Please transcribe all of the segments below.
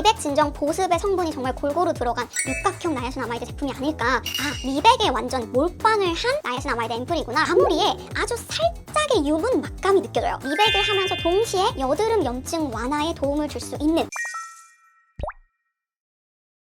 미백 진정 보습의 성분이 정말 골고루 들어간 육각형 나야신 아마이드 제품이 아닐까. 아 미백에 완전 몰빵을 한 나야신 아마이드 앰플이구나. 마무리에 아주 살짝의 유분 맛감이 느껴져요. 미백을 하면서 동시에 여드름 염증 완화에 도움을 줄 수 있는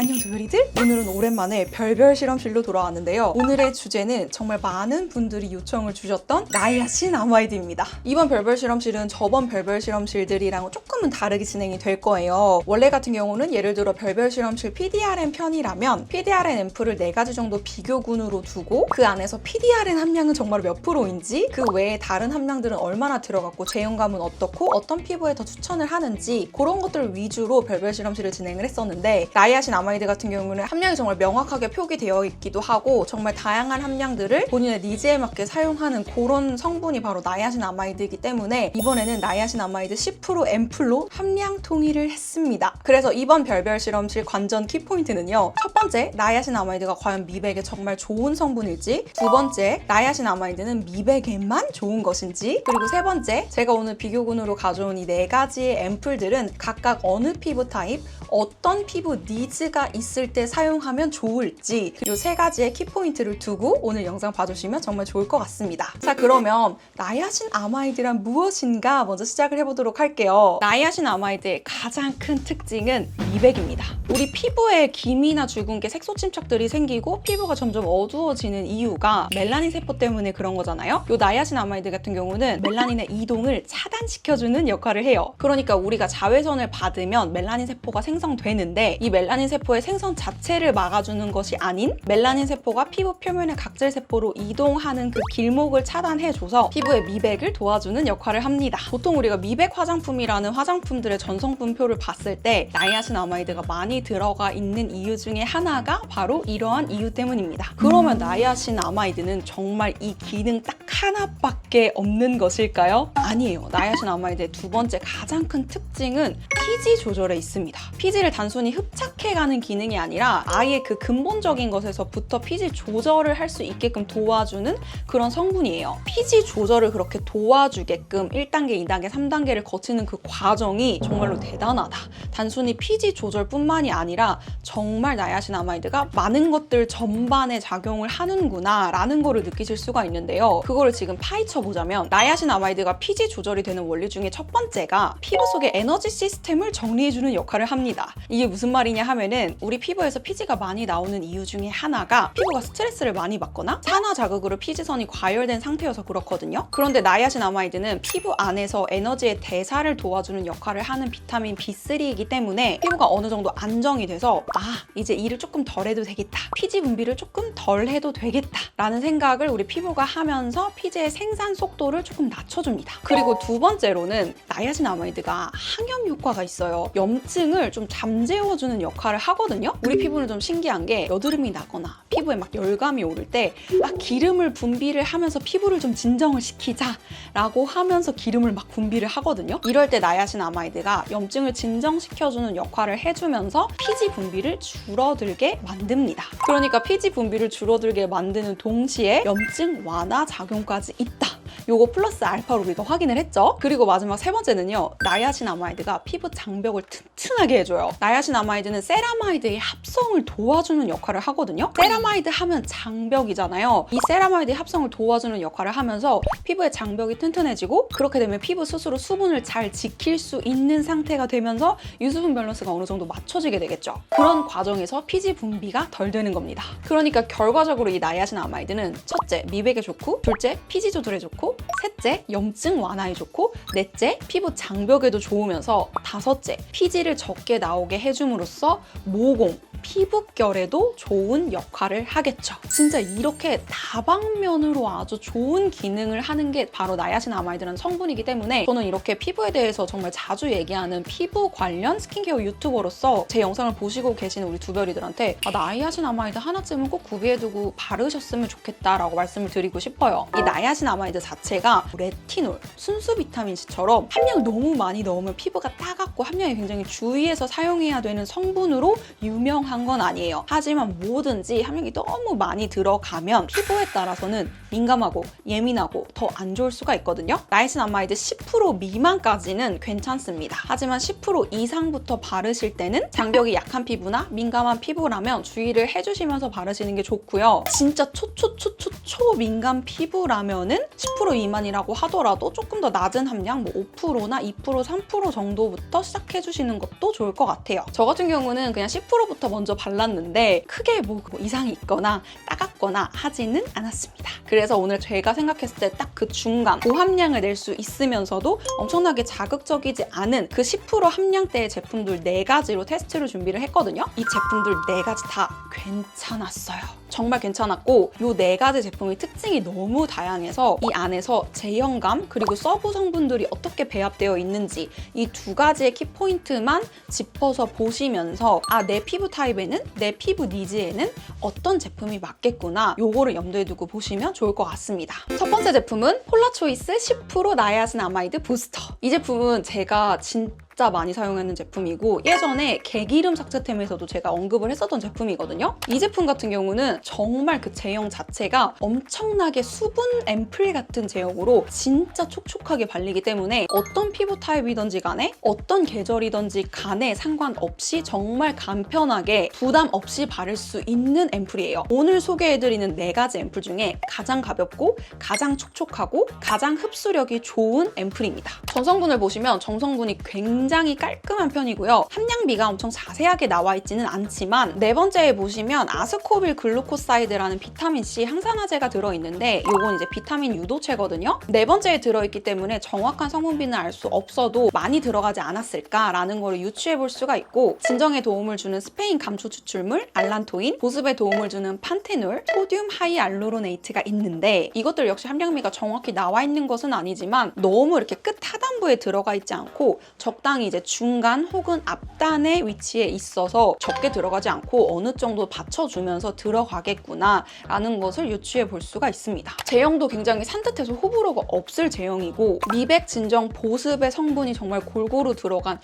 안녕 조별이들! 오늘은 오랜만에 별별 실험실로 돌아왔는데요. 오늘의 주제는 정말 많은 분들이 요청을 주셨던 나이아신 아마이드입니다. 이번 별별 실험실은 저번 별별 실험실들이랑은 조금은 다르게 진행이 될 거예요. 원래 같은 경우는 예를 들어 별별 실험실 PDRN 편이라면 PDRN 앰플을 4가지 정도 비교군으로 두고 그 안에서 PDRN 함량은 정말 몇 프로인지 그 외에 다른 함량들은 얼마나 들어갔고 제형감은 어떻고 어떤 피부에 더 추천을 하는지 그런 것들 위주로 별별 실험실을 진행을 했었는데 나이아신 아마 이드 같은 경우는 함량이 정말 명확하게 표기되어 있기도 하고 정말 다양한 함량들을 본인의 니즈에 맞게 사용하는 그런 성분이 바로 나이아신 아마이드이기 때문에 이번에는 나이아신 아마이드 10% 앰플로 함량 통일을 했습니다. 그래서 이번 별별 실험실 관전 키포인트는요. 첫 번째, 나이아신 아마이드가 과연 미백에 정말 좋은 성분일지 두 번째, 나이아신 아마이드는 미백에만 좋은 것인지 그리고 세 번째, 제가 오늘 비교군으로 가져온 이 네 가지의 앰플들은 각각 어느 피부 타입, 어떤 피부 니즈가 있을 때 사용하면 좋을지 그리고 세 가지의 키포인트를 두고 오늘 영상 봐주시면 정말 좋을 것 같습니다. 자 그러면 나이아신 아마이드란 무엇인가 먼저 시작을 해보도록 할게요. 나이아신 아마이드의 가장 큰 특징은 미백입니다. 우리 피부에 기미나 주근깨 색소 침착들이 생기고 피부가 점점 어두워지는 이유가 멜라닌 세포 때문에 그런 거잖아요. 요 나이아신 아마이드 같은 경우는 멜라닌의 이동을 차단시켜주는 역할을 해요. 그러니까 우리가 자외선을 받으면 멜라닌 세포가 생성되는데 이 멜라닌 세포 의 생성 자체를 막아주는 것이 아닌 멜라닌 세포가 피부 표면의 각질 세포로 이동하는 그 길목을 차단해줘서 피부의 미백을 도와주는 역할을 합니다. 보통 우리가 미백 화장품이라는 화장품들의 전성분표를 봤을 때 나이아신 아마이드가 많이 들어가 있는 이유 중에 하나가 바로 이러한 이유 때문입니다. 그러면 나이아신 아마이드는 정말 이 기능 딱 하나밖에 없는 것일까요? 아니에요. 나이아신 아마이드의 두 번째 가장 큰 특징은 피지 조절에 있습니다. 피지를 단순히 흡착해가는 기능이 아니라 아예 그 근본적인 것에서부터 피지 조절을 할 수 있게끔 도와주는 그런 성분이에요. 피지 조절을 그렇게 도와주게끔 1단계, 2단계, 3단계를 거치는 그 과정이 정말로 대단하다. 단순히 피지 조절뿐만이 아니라 정말 나야신 아마이드가 많은 것들 전반에 작용을 하는구나 라는 거를 느끼실 수가 있는데요. 그거를 지금 파헤쳐 보자면 나야신 아마이드가 피지 조절이 되는 원리 중에 첫 번째가 피부 속의 에너지 시스템을 정리해주는 역할을 합니다. 이게 무슨 말이냐 하면은 우리 피부에서 피지가 많이 나오는 이유 중에 하나가 피부가 스트레스를 많이 받거나 산화 자극으로 피지선이 과열된 상태여서 그렇거든요. 그런데 나이아신 아마이드는 피부 안에서 에너지의 대사를 도와주는 역할을 하는 비타민 B3이기 때문에 피부가 어느 정도 안정이 돼서 아 이제 일을 조금 덜 해도 되겠다. 피지 분비를 조금 덜 해도 되겠다. 라는 생각을 우리 피부가 하면서 피지의 생산 속도를 조금 낮춰줍니다. 그리고 두 번째로는 나이아신 아마이드가 항염 효과가 있어요. 염증을 좀 잠재워주는 역할을 하 거든요. 우리 피부는 좀 신기한 게 여드름이 나거나 피부에 막 열감이 오를 때막 기름을 분비를 하면서 피부를 좀 진정을 시키자라고 하면서 기름을 막 분비를 하거든요. 이럴 때 나야신 아마이드가 염증을 진정시켜주는 역할을 해주면서 피지 분비를 줄어들게 만듭니다. 그러니까 피지 분비를 줄어들게 만드는 동시에 염증 완화 작용까지 있다. 요거 플러스 알파로 우리가 확인을 했죠. 그리고 마지막 세 번째는요. 나야신 아마이드가 피부 장벽을 튼튼하게 해줘요. 나야신 아마이드는 세라마이드의 합성을 도와주는 역할을 하거든요. 세라마이드 하면 장벽이잖아요. 이 세라마이드의 합성을 도와주는 역할을 하면서 피부의 장벽이 튼튼해지고 그렇게 되면 피부 스스로 수분을 잘 지킬 수 있는 상태가 되면서 유수분 밸런스가 어느 정도 맞춰지게 되겠죠. 그런 과정에서 피지 분비가 덜 되는 겁니다. 그러니까 결과적으로 이 나야신 아마이드는 첫째, 미백에 좋고 둘째, 피지 조절에 좋고 셋째, 염증 완화에 좋고 넷째, 피부 장벽에도 좋으면서 다섯째, 피지를 적게 나오게 해줌으로써 모공, 피부결에도 좋은 역할을 하겠죠. 진짜 이렇게 다방면으로 아주 좋은 기능을 하는 게 바로 나야신 아마이드라는 성분이기 때문에 저는 이렇게 피부에 대해서 정말 자주 얘기하는 피부 관련 스킨케어 유튜버로서 제 영상을 보시고 계시는 우리 두별이들한테 아, 나야신 아마이드 하나쯤은 꼭 구비해두고 바르셨으면 좋겠다라고 말씀을 드리고 싶어요. 이 나야신 아마이드 자체가 레티놀, 순수 비타민 C처럼 함량을 너무 많이 넣으면 피부가 따갑고 함량이 굉장히 주의해서 사용해야 되는 성분으로 유명한 이상한 건 아니에요. 하지만 뭐든지 함량이 너무 많이 들어가면 피부에 따라서는 민감하고 예민하고 더 안 좋을 수가 있거든요. 나이신아마이드 10% 미만까지는 괜찮습니다. 하지만 10% 이상부터 바르실 때는 장벽이 약한 피부나 민감한 피부라면 주의를 해주시면서 바르시는 게 좋고요. 진짜 초초초초 초 민감 피부라면은 10% 미만이라고 하더라도 조금 더 낮은 함량 뭐 5%나 2% 3% 정도부터 시작해 주시는 것도 좋을 것 같아요. 저 같은 경우는 그냥 10%부터 먼저 발랐는데 크게 뭐 이상이 있거나 따갑거나 하지는 않았습니다. 그래서 오늘 제가 생각했을 때 딱 그 중간 고함량을 낼 수 있으면서도 엄청나게 자극적이지 않은 그 10% 함량대의 제품들 4가지로 테스트를 준비를 했거든요. 이 제품들 4가지 다 괜찮았어요. 정말 괜찮았고 이네 가지 제품의 특징이 너무 다양해서 이 안에서 제형감 그리고 서브 성분들이 어떻게 배합되어 있는지 이 두 가지의 키포인트만 짚어서 보시면서 아 내 피부 타입 에는 내 피부 니즈에는 어떤 제품이 맞겠구나 요거를 염두에 두고 보시면 좋을 것 같습니다. 첫 번째 제품은 폴라초이스 10% 나이아신 아마이드 부스터 이 제품은 제가 진 진짜 많이 사용하는 제품이고 예전에 개기름 삭제템에서도 제가 언급을 했었던 제품이거든요. 이 제품 같은 경우는 정말 그 제형 자체가 엄청나게 수분 앰플 같은 제형으로 진짜 촉촉하게 발리기 때문에 어떤 피부 타입이든지 간에 어떤 계절이든지 간에 상관없이 정말 간편하게 부담 없이 바를 수 있는 앰플이에요. 오늘 소개해드리는 네 가지 앰플 중에 가장 가볍고 가장 촉촉하고 가장 흡수력이 좋은 앰플입니다. 전성분을 보시면 정성분이 굉장히 굉장히 깔끔한 편이고요. 함량비가 엄청 자세하게 나와 있지는 않지만 네 번째에 보시면 아스코빌 글루코사이드라는 비타민 C 항산화제가 들어있는데 이건 이제 비타민 유도체거든요. 네 번째에 들어있기 때문에 정확한 성분비는 알 수 없어도 많이 들어가지 않았을까라는 걸 유추해 볼 수가 있고 진정에 도움을 주는 스페인 감초 추출물 알란토인, 보습에 도움을 주는 판테놀, 소듐 하이알루로네이트가 있는데 이것들 역시 함량미가 정확히 나와 있는 것은 아니지만 너무 이렇게 끝 하단부에 들어가 있지 않고 적당히 이제 중간 혹은 앞단에 위치해 있어서 적게 들어가지 않고 어느 정도 받쳐주면서 들어가겠구나 라는 것을 유추해 볼 수가 있습니다. 제형도 굉장히 산뜻해서 호불호가 없을 제형이고 미백 진정 보습의 성분이 정말 골고루 들어간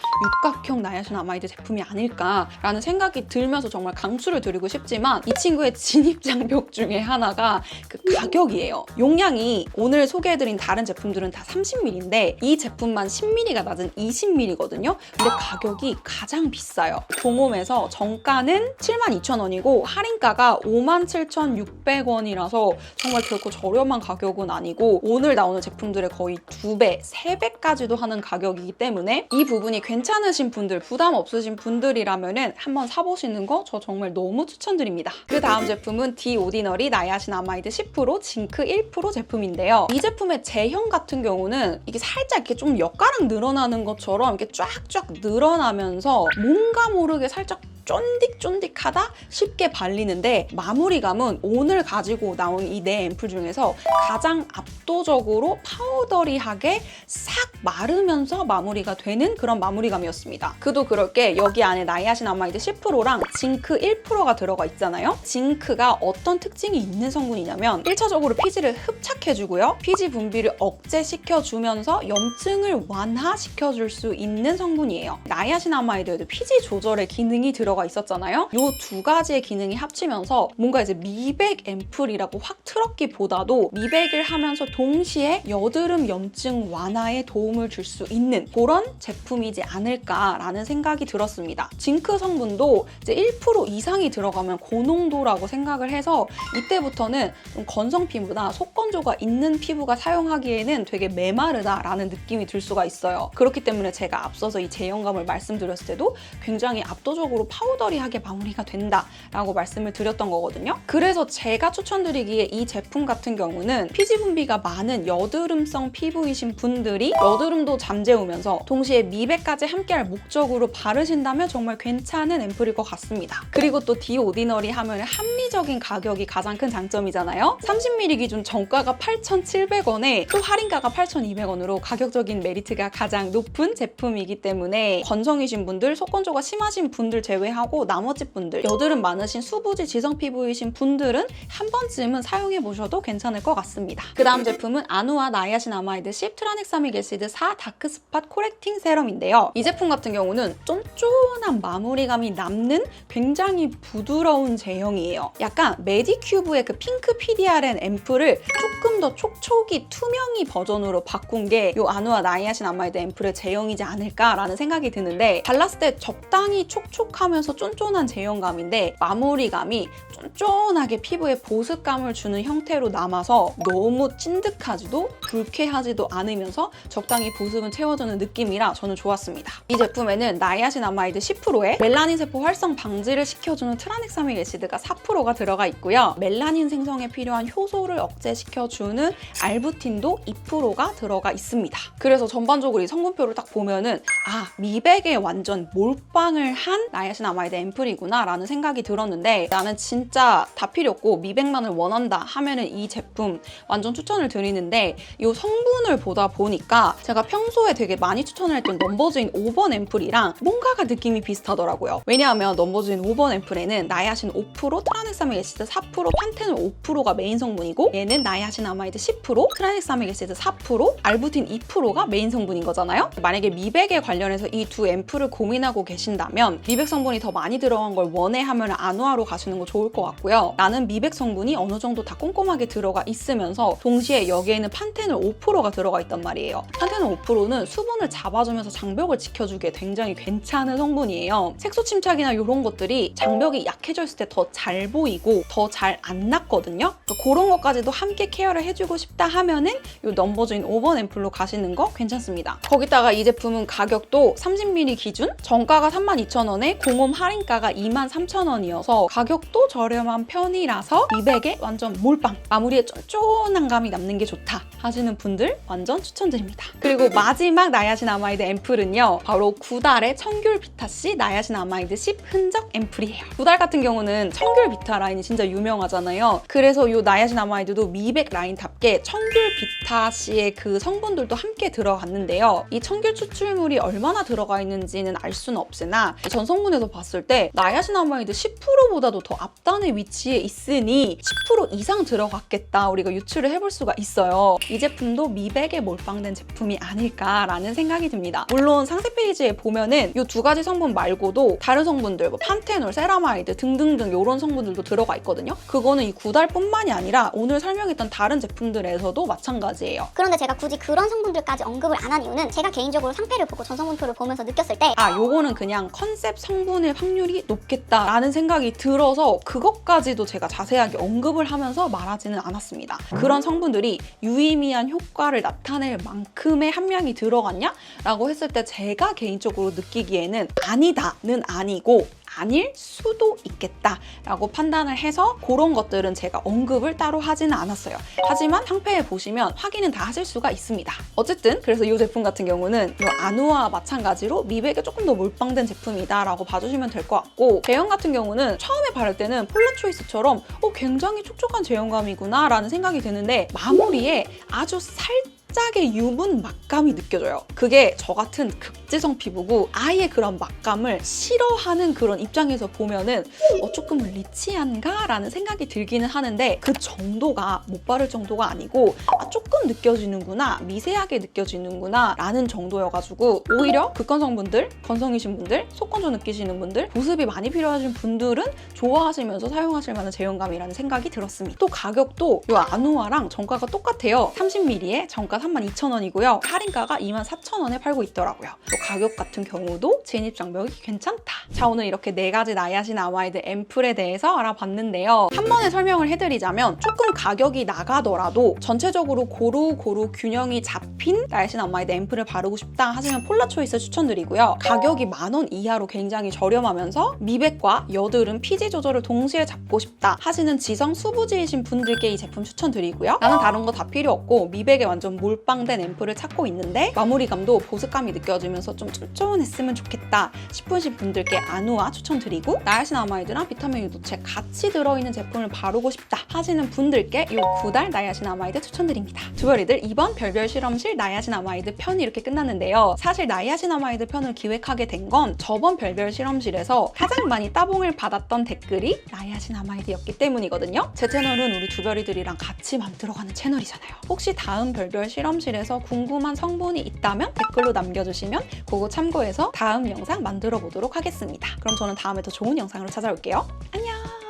육각형 나야신 아마이드 제품이 아닐까라는 생각이 들면서 정말 강추를 드리고 싶지만 이 친구의 진입 장벽 중에 하나가 그 가격이에요. 용량이 오늘 소개해드린 다른 제품들은 다 30ml인데 이 제품만 10ml가 낮은 20ml 거든요. 근데 가격이 가장 비싸요. 동홈에서 정가는 72,000원이고 할인가가 57,600원이라서 정말 결코 저렴한 가격은 아니고 오늘 나오는 제품들의 거의 두 배, 세 배까지도 하는 가격이기 때문에 이 부분이 괜찮으신 분들, 부담 없으신 분들이라면 은 한번 사보시는 거 저 정말 너무 추천드립니다. 그 다음 제품은 디 오디너리 나야신 아마이드 10% 징크 1% 제품인데요. 이 제품의 제형 같은 경우는 이게 살짝 이렇게 좀 엿가락 늘어나는 것처럼 이렇게 쫙쫙 늘어나면서 뭔가 모르게 살짝 쫀득쫀득하다 쉽게 발리는데 마무리감은 오늘 가지고 나온 이 네 앰플 중에서 가장 압도적으로 파우더리하게 싹 마르면서 마무리가 되는 그런 마무리감이었습니다. 그도 그럴 게 여기 안에 나이아신 아마이드 10%랑 징크 1%가 들어가 있잖아요. 징크가 어떤 특징이 있는 성분이냐면 1차적으로 피지를 흡착해주고요. 피지 분비를 억제시켜주면서 염증을 완화시켜줄 수 있는 성분이에요. 나이아신 아마이드에도 피지 조절의 기능이 들어 가 있었잖아요. 이 두 가지의 기능이 합치면서 뭔가 이제 미백 앰플이라고 확 틀었기보다도 미백을 하면서 동시에 여드름 염증 완화에 도움을 줄 수 있는 그런 제품이지 않을까라는 생각이 들었습니다. 징크 성분도 이제 1% 이상이 들어가면 고농도라고 생각을 해서 이때부터는 좀 건성 피부나 속건조가 있는 피부가 사용하기에는 되게 메마르다라는 느낌이 들 수가 있어요. 그렇기 때문에 제가 앞서서 이 제형감을 말씀드렸을 때도 굉장히 압도적으로 파 우더리하게 마무리가 된다라고 말씀을 드렸던 거거든요. 그래서 제가 추천드리기에 이 제품 같은 경우는 피지 분비가 많은 여드름성 피부이신 분들이 여드름도 잠재우면서 동시에 미백까지 함께할 목적으로 바르신다면 정말 괜찮은 앰플일 것 같습니다. 그리고 또 디오디너리 하면 합리적인 가격이 가장 큰 장점이잖아요. 30ml 기준 정가가 8,700원에 또 할인가가 8,200원으로 가격적인 메리트가 가장 높은 제품이기 때문에 건성이신 분들, 속건조가 심하신 분들 제외 제외하고 나머지 분들 여드름 많으신 수부지 지성 피부이신 분들은 한 번쯤은 사용해 보셔도 괜찮을 것 같습니다. 그 다음 제품은 아누아 나이아신 아마이드 10 트라넥사믹 애시드 4 다크 스팟 코렉팅 세럼인데요. 이 제품 같은 경우는 쫀쫀한 마무리감이 남는 굉장히 부드러운 제형이에요. 약간 메디큐브의 그 핑크 PDRN 앰플을 조금 더 촉촉이 투명이 버전으로 바꾼 게 이 아누아 나이아신 아마이드 앰플의 제형이지 않을까라는 생각이 드는데 발랐을 때 적당히 촉촉하면서 쫀쫀한 제형감인데 마무리감이 쫀쫀하게 피부에 보습감을 주는 형태로 남아서 너무 찐득하지도 불쾌하지도 않으면서 적당히 보습은 채워주는 느낌이라 저는 좋았습니다. 이 제품에는 나이아신 아마이드 10%에 멜라닌 세포 활성 방지를 시켜주는 트라넥사믹 애시드가 4%가 들어가 있고요. 멜라닌 생성에 필요한 효소를 억제시켜주는 알부틴도 2%가 들어가 있습니다. 그래서 전반적으로 이 성분표를 딱 보면은 아 미백에 완전 몰빵을 한 나이아신 아마이드 앰플이구나 라는 생각이 들었는데 나는 진짜 다 필요 없고 미백만을 원한다 하면은 이 제품 완전 추천을 드리는데 이 성분을 보다 보니까 제가 평소에 되게 많이 추천을 했던 넘버즈인 5번 앰플이랑 뭔가가 느낌이 비슷하더라고요. 왜냐하면 넘버즈인 5번 앰플에는 나이아신 5%, 트라넥사믹 애시드 4%, 판테놀 5%가 메인 성분이고 얘는 나이아신 아마이드 10%, 트라넥사믹 애시드 4%, 알부틴 2%가 메인 성분인 거잖아요. 만약에 미백에 관련해서 이 두 앰플을 고민하고 계신다면 미백 성분 이 더 많이 들어간 걸 원해 하면 아누아로 가시는 거 좋을 것 같고요. 나는 미백 성분이 어느 정도 다 꼼꼼하게 들어가 있으면서 동시에 여기에는 판테놀 5%가 들어가 있단 말이에요. 판테놀 5%는 수분을 잡아주면서 장벽을 지켜주기에 굉장히 괜찮은 성분이에요. 색소 침착이나 이런 것들이 장벽이 약해져 있을 때 더 잘 보이고 더 잘 안 났거든요. 그래서 그런 것까지도 함께 케어를 해주고 싶다 하면은 이 넘버즈인 5번 앰플로 가시는 거 괜찮습니다. 거기다가 이 제품은 가격도 30ml 기준 정가가 32,000원에 공홈 할인가가 23,000원이어서 가격도 저렴한 편이라서 미백에 완전 몰빵 마무리에 쫀쫀한 감이 남는 게 좋다 하시는 분들 완전 추천드립니다. 그리고 마지막 나야신 아마이드 앰플은요 바로 구달의 청귤 비타씨 나야신 아마이드 10 흔적 앰플이에요. 구달 같은 경우는 청귤 비타 라인이 진짜 유명하잖아요. 그래서 이 나야신 아마이드도 미백 라인답게 청귤 비타씨의 그 성분들도 함께 들어갔는데요. 이 청귤 추출물이 얼마나 들어가 있는지는 알 수는 없으나 전 성분에서 봤을 때 나야신아마이드 10%보다도 더 앞단에 위치해 있으니 10% 이상 들어갔겠다 우리가 유추를 해볼 수가 있어요. 이 제품도 미백에 몰빵된 제품이 아닐까라는 생각이 듭니다. 물론 상세 페이지에 보면은 이 두 가지 성분 말고도 다른 성분들 뭐 판테놀, 세라마이드 등등등 이런 성분들도 들어가 있거든요. 그거는 이 구달뿐만이 아니라 오늘 설명했던 다른 제품들에서도 마찬가지예요. 그런데 제가 굳이 그런 성분들까지 언급을 안 한 이유는 제가 개인적으로 상태를 보고 전성분표를 보면서 느꼈을 때 아, 요거는 그냥 컨셉 성분 일 확률이 높겠다라는 생각이 들어서 그것까지도 제가 자세하게 언급을 하면서 말하지는 않았습니다. 그런 성분들이 유의미한 효과를 나타낼 만큼의 함량이 들어갔냐? 라고 했을 때 제가 개인적으로 느끼기에는 아니다는 아니고 아닐 수도 있겠다라고 판단을 해서 그런 것들은 제가 언급을 따로 하지는 않았어요. 하지만 상패에 보시면 확인은 다 하실 수가 있습니다. 어쨌든 그래서 이 제품 같은 경우는 이 아누아와 마찬가지로 미백에 조금 더 몰빵된 제품이다라고 봐주시면 될 것 같고 제형 같은 경우는 처음에 바를 때는 폴라 초이스처럼 어, 굉장히 촉촉한 제형감이구나 라는 생각이 드는데 마무리에 아주 살짝 살짝의 유분 막감이 느껴져요. 그게 저 같은 극지성 피부고 아예 그런 막감을 싫어하는 그런 입장에서 보면은 어 조금 리치한가? 라는 생각이 들기는 하는데 그 정도가 못 바를 정도가 아니고 아 조금 느껴지는구나 미세하게 느껴지는구나 라는 정도여가지고 오히려 극건 성분들 건성이신 분들 속건조 느끼시는 분들 보습이 많이 필요하신 분들은 좋아하시면서 사용하실 만한 제형감이라는 생각이 들었습니다. 또 가격도 이 아누아랑 정가가 똑같아요. 30ml에 정가 32,000원이고요. 할인가가 24,000원에 팔고 있더라고요. 또 가격 같은 경우도 진입 장벽이 괜찮다. 자 오늘 이렇게 네 가지 나야신 아마이드 앰플에 대해서 알아봤는데요. 한 번에 설명을 해드리자면 조금 가격이 나가더라도 전체적으로 고루고루 균형이 잡힌 나야신 아마이드 앰플을 바르고 싶다 하시면 폴라 초이스 추천드리고요. 가격이 만 원 이하로 굉장히 저렴하면서 미백과 여드름, 피지 조절을 동시에 잡고 싶다 하시는 지성 수부지이신 분들께 이 제품 추천드리고요. 나는 다른 거 다 필요 없고 미백에 완전 몰 몰빵된 앰플을 찾고 있는데 마무리감도 보습감이 느껴지면서 좀 쫀쫀했으면 좋겠다 싶으신 분들께 아누아 추천드리고 나야신 아마이드랑 비타민 유도체 같이 들어있는 제품을 바르고 싶다 하시는 분들께 이 구달 나야신 아마이드 추천드립니다. 두별이들 이번 별별 실험실 나야신 아마이드 편이 이렇게 끝났는데요. 사실 나야신 아마이드 편을 기획하게 된 건 저번 별별 실험실에서 가장 많이 따봉을 받았던 댓글이 나야신 아마이드였기 때문이거든요. 제 채널은 우리 두별이들이랑 같이 만들어가는 채널이잖아요. 혹시 다음 별별 실험실에서 궁금한 성분이 있다면 댓글로 남겨주시면 그거 참고해서 다음 영상 만들어 보도록 하겠습니다. 그럼 저는 다음에 더 좋은 영상으로 찾아올게요. 안녕!